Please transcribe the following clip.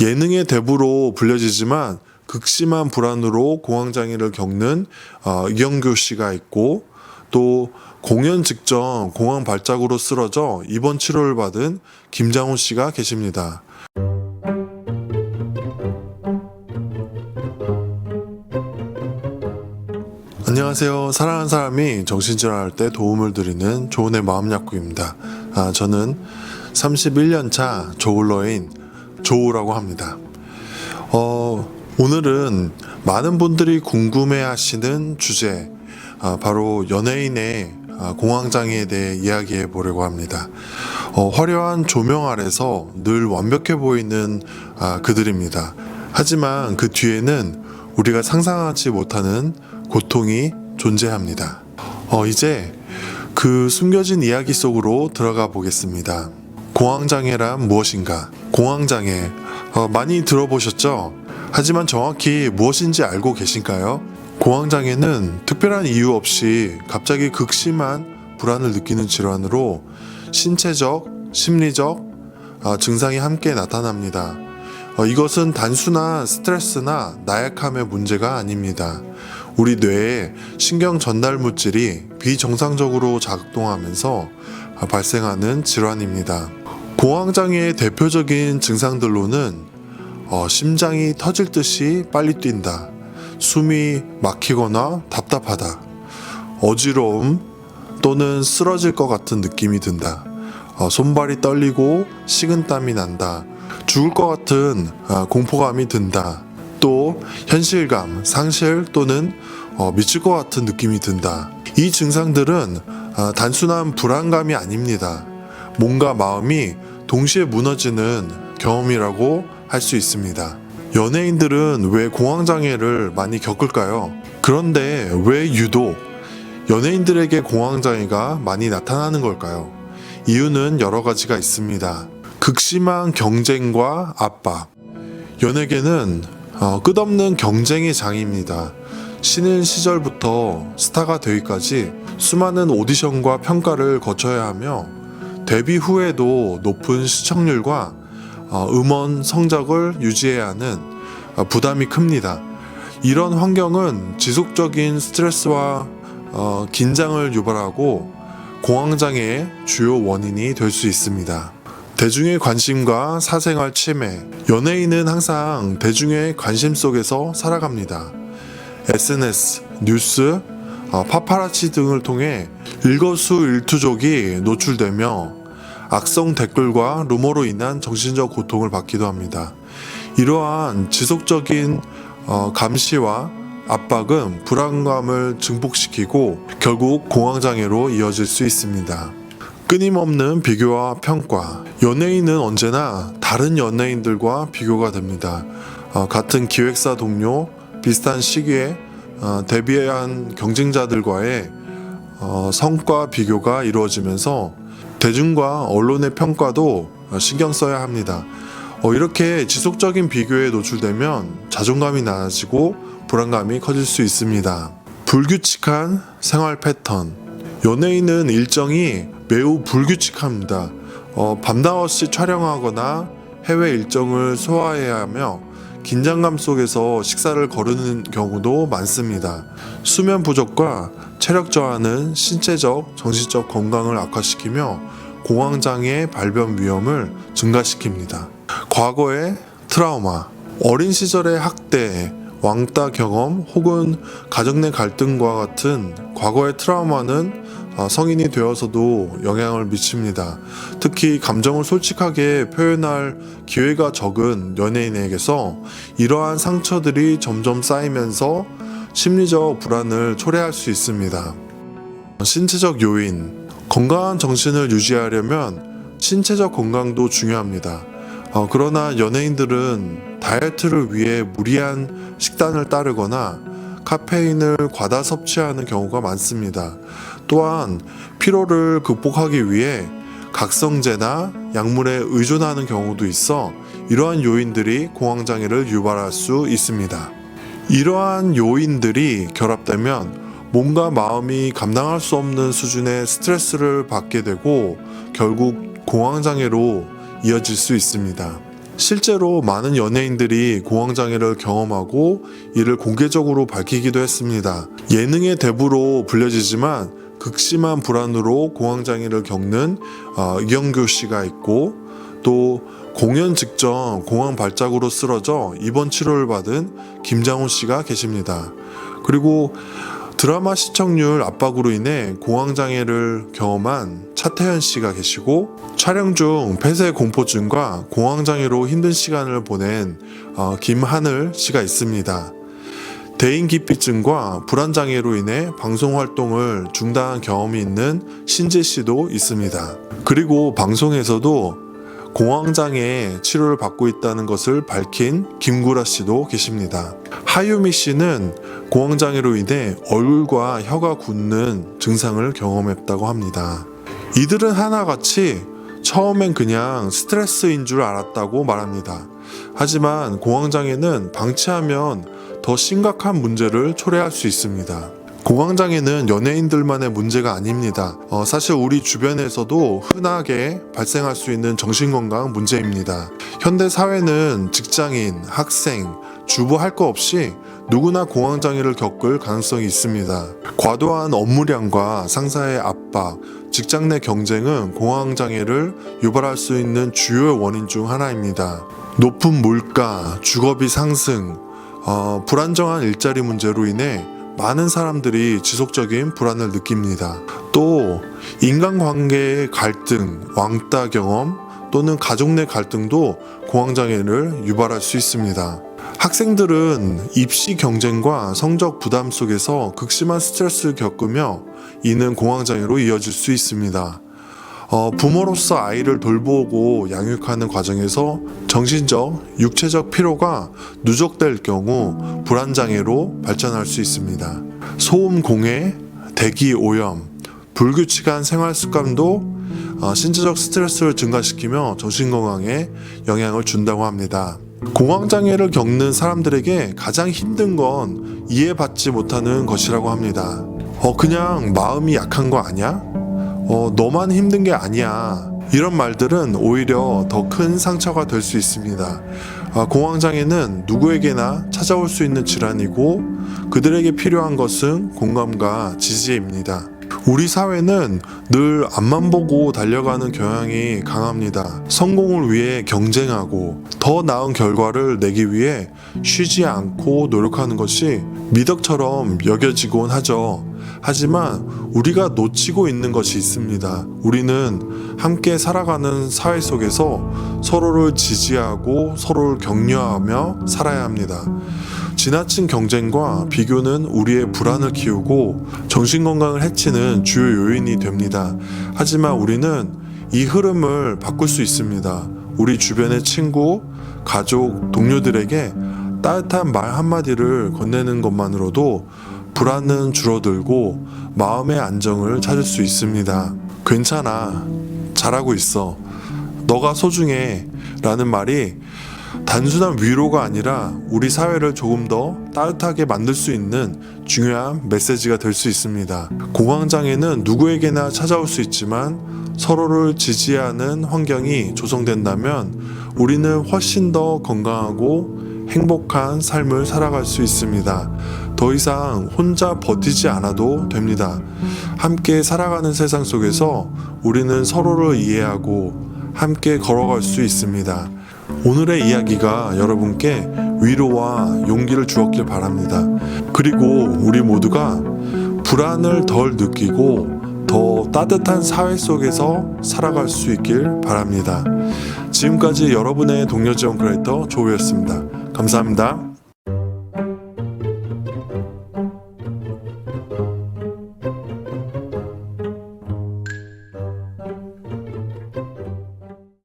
예능의 대부로 불려지지만 극심한 불안으로 공황장애를 겪는 어, 이경규 씨가 있고 또 공연 직전 공황 발작으로 쓰러져 입원 치료를 받은 김장훈 씨가 계십니다. 안녕하세요. 사랑하는 사람이 정신질환할 때 도움을 드리는 조은의 마음약국입니다. 아, 저는 31년 차 조울러인 조우라고 합니다. 어, 오늘은 많은 분들이 궁금해 하시는 주제, 아, 바로 연예인의 아, 공황장애에 대해 이야기해 보려고 합니다. 어, 화려한 조명 아래서 늘 완벽해 보이는 아, 그들입니다. 하지만 그 뒤에는 우리가 상상하지 못하는 고통이 존재합니다. 어, 이제 그 숨겨진 이야기 속으로 들어가 보겠습니다. 공황장애란 무엇인가? 공황장애 어, 많이 들어보셨죠? 하지만 정확히 무엇인지 알고 계신가요? 공황장애는 특별한 이유 없이 갑자기 극심한 불안을 느끼는 질환으로 신체적, 심리적 아, 증상이 함께 나타납니다. 어, 이것은 단순한 스트레스나 나약함의 문제가 아닙니다. 우리 뇌의 신경 전달 물질이 비정상적으로 작동하면서 아, 발생하는 질환입니다. 공황장애의 대표적인 증상들로는 어, 심장이 터질 듯이 빨리 뛴다, 숨이 막히거나 답답하다, 어지러움 또는 쓰러질 것 같은 느낌이 든다, 어, 손발이 떨리고 식은땀이 난다, 죽을 것 같은 아, 공포감이 든다, 또 현실감, 상실 또는 어, 미칠 것 같은 느낌이 든다. 이 증상들은 아, 단순한 불안감이 아닙니다. 몸과 마음이 동시에 무너지는 경험이라고 할 수 있습니다. 연예인들은 왜 공황장애를 많이 겪을까요? 그런데 왜 유독 연예인들에게 공황장애가 많이 나타나는 걸까요? 이유는 여러 가지가 있습니다. 극심한 경쟁과 압박. 연예계는 어, 끝없는 경쟁의 장입니다. 신인 시절부터 스타가 되기까지 수많은 오디션과 평가를 거쳐야 하며 데뷔 후에도 높은 시청률과 어, 음원 성적을 유지해야 하는 어, 부담이 큽니다. 이런 환경은 지속적인 스트레스와 어, 긴장을 유발하고 공황장애의 주요 원인이 될 수 있습니다. 대중의 관심과 사생활 침해. 연예인은 항상 대중의 관심 속에서 살아갑니다. SNS, 뉴스, 어, 파파라치 등을 통해 일거수일투족이 노출되며 악성 댓글과 루머로 인한 정신적 고통을 받기도 합니다. 이러한 지속적인 어, 감시와 압박은 불안감을 증폭시키고 결국 공황장애로 이어질 수 있습니다. 끊임없는 비교와 평가. 연예인은 언제나 다른 연예인들과 비교가 됩니다. 어, 같은 기획사 동료, 비슷한 시기에 어, 데뷔한 경쟁자들과의 어, 성과 비교가 이루어지면서 대중과 언론의 평가도 어, 신경 써야 합니다. 어, 이렇게 지속적인 비교에 노출되면 자존감이 낮아지고 불안감이 커질 수 있습니다. 불규칙한 생활 패턴. 연예인은 일정이 매우 불규칙합니다. 어, 밤낮 없이 촬영하거나 해외 일정을 소화해야 하며 긴장감 속에서 식사를 거르는 경우도 많습니다. 수면 부족과 체력 저하는 신체적, 정신적 건강을 악화시키며 공황장애 발병 위험을 증가시킵니다. 과거의 트라우마, 어린 시절의 학대, 왕따 경험 혹은 가정 내 갈등과 같은 과거의 트라우마는 어, 성인이 되어서도 영향을 미칩니다. 특히 감정을 솔직하게 표현할 기회가 적은 연예인에게서 이러한 상처들이 점점 쌓이면서 심리적 불안을 초래할 수 있습니다. 신체적 요인, 건강한 정신을 유지하려면 신체적 건강도 중요합니다. 어, 그러나 연예인들은 다이어트를 위해 무리한 식단을 따르거나 카페인을 과다 섭취하는 경우가 많습니다. 또한 피로를 극복하기 위해 각성제나 약물에 의존하는 경우도 있어 이러한 요인들이 공황장애를 유발할 수 있습니다. 이러한 요인들이 결합되면 몸과 마음이 감당할 수 없는 수준의 스트레스를 받게 되고 결국 공황장애로 이어질 수 있습니다. 실제로 많은 연예인들이 공황장애를 경험하고 이를 공개적으로 밝히기도 했습니다. 예능의 대부로 불려지지만 극심한 불안으로 공황장애를 겪는 어, 이경규 씨가 있고 또 공연 직전 공황 발작으로 쓰러져 입원 치료를 받은 김장훈 씨가 계십니다. 그리고 드라마 시청률 압박으로 인해 공황장애를 경험한 차태현 씨가 계시고 촬영 중 폐쇄 공포증과 공황장애로 힘든 시간을 보낸 어, 김하늘 씨가 있습니다. 대인기피증과 불안장애로 인해 방송 활동을 중단한 경험이 있는 신재 씨도 있습니다. 그리고 방송에서도 공황장애 치료를 받고 있다는 것을 밝힌 김구라 씨도 계십니다. 하유미 씨는 공황장애로 인해 얼굴과 혀가 굳는 증상을 경험했다고 합니다. 이들은 하나같이 처음엔 그냥 스트레스인 줄 알았다고 말합니다. 하지만 공황장애는 방치하면 더 심각한 문제를 초래할 수 있습니다. 공황장애는 연예인들만의 문제가 아닙니다. 어, 사실 우리 주변에서도 흔하게 발생할 수 있는 정신건강 문제입니다. 현대 사회는 직장인, 학생, 주부 할 거 없이 누구나 공황장애를 겪을 가능성이 있습니다. 과도한 업무량과 상사의 압박, 직장 내 경쟁은 공황장애를 유발할 수 있는 주요 원인 중 하나입니다. 높은 물가, 주거비 상승, 어, 불안정한 일자리 문제로 인해 많은 사람들이 지속적인 불안을 느낍니다. 또 인간관계의 갈등, 왕따 경험 또는 가족 내 갈등도 공황장애를 유발할 수 있습니다. 학생들은 입시 경쟁과 성적 부담 속에서 극심한 스트레스를 겪으며 이는 공황장애로 이어질 수 있습니다. 어, 부모로서 아이를 돌보고 양육하는 과정에서 정신적, 육체적 피로가 누적될 경우 불안장애로 발전할 수 있습니다. 소음 공해, 대기 오염, 불규칙한 생활 습관도 어, 신체적 스트레스를 증가시키며 정신건강에 영향을 준다고 합니다. 공황장애를 겪는 사람들에게 가장 힘든 건 이해받지 못하는 것이라고 합니다. 어, 그냥 마음이 약한 거 아니야? 어, 너만 힘든 게 아니야. 이런 말들은 오히려 더 큰 상처가 될 수 있습니다. 아, 공황장애는 누구에게나 찾아올 수 있는 질환이고 그들에게 필요한 것은 공감과 지지입니다. 우리 사회는 늘 앞만 보고 달려가는 경향이 강합니다. 성공을 위해 경쟁하고 더 나은 결과를 내기 위해 쉬지 않고 노력하는 것이 미덕처럼 여겨지곤 하죠. 하지만 우리가 놓치고 있는 것이 있습니다. 우리는 함께 살아가는 사회 속에서 서로를 지지하고 서로를 격려하며 살아야 합니다. 지나친 경쟁과 비교는 우리의 불안을 키우고 정신건강을 해치는 주요 요인이 됩니다. 하지만 우리는 이 흐름을 바꿀 수 있습니다. 우리 주변의 친구, 가족, 동료들에게 따뜻한 말 한마디를 건네는 것만으로도 불안은 줄어들고 마음의 안정을 찾을 수 있습니다. 괜찮아. 잘하고 있어. 너가 소중해. 라는 말이 단순한 위로가 아니라 우리 사회를 조금 더 따뜻하게 만들 수 있는 중요한 메시지가 될 수 있습니다. 공황장애는 누구에게나 찾아올 수 있지만 서로를 지지하는 환경이 조성된다면 우리는 훨씬 더 건강하고 행복한 삶을 살아갈 수 있습니다. 더 이상 혼자 버티지 않아도 됩니다. 함께 살아가는 세상 속에서 우리는 서로를 이해하고 함께 걸어갈 수 있습니다. 오늘의 이야기가 여러분께 위로와 용기를 주었길 바랍니다. 그리고 우리 모두가 불안을 덜 느끼고 더 따뜻한 사회 속에서 살아갈 수 있길 바랍니다. 지금까지 여러분의 동료 지원 크리에이터 조우였습니다. 감사합니다.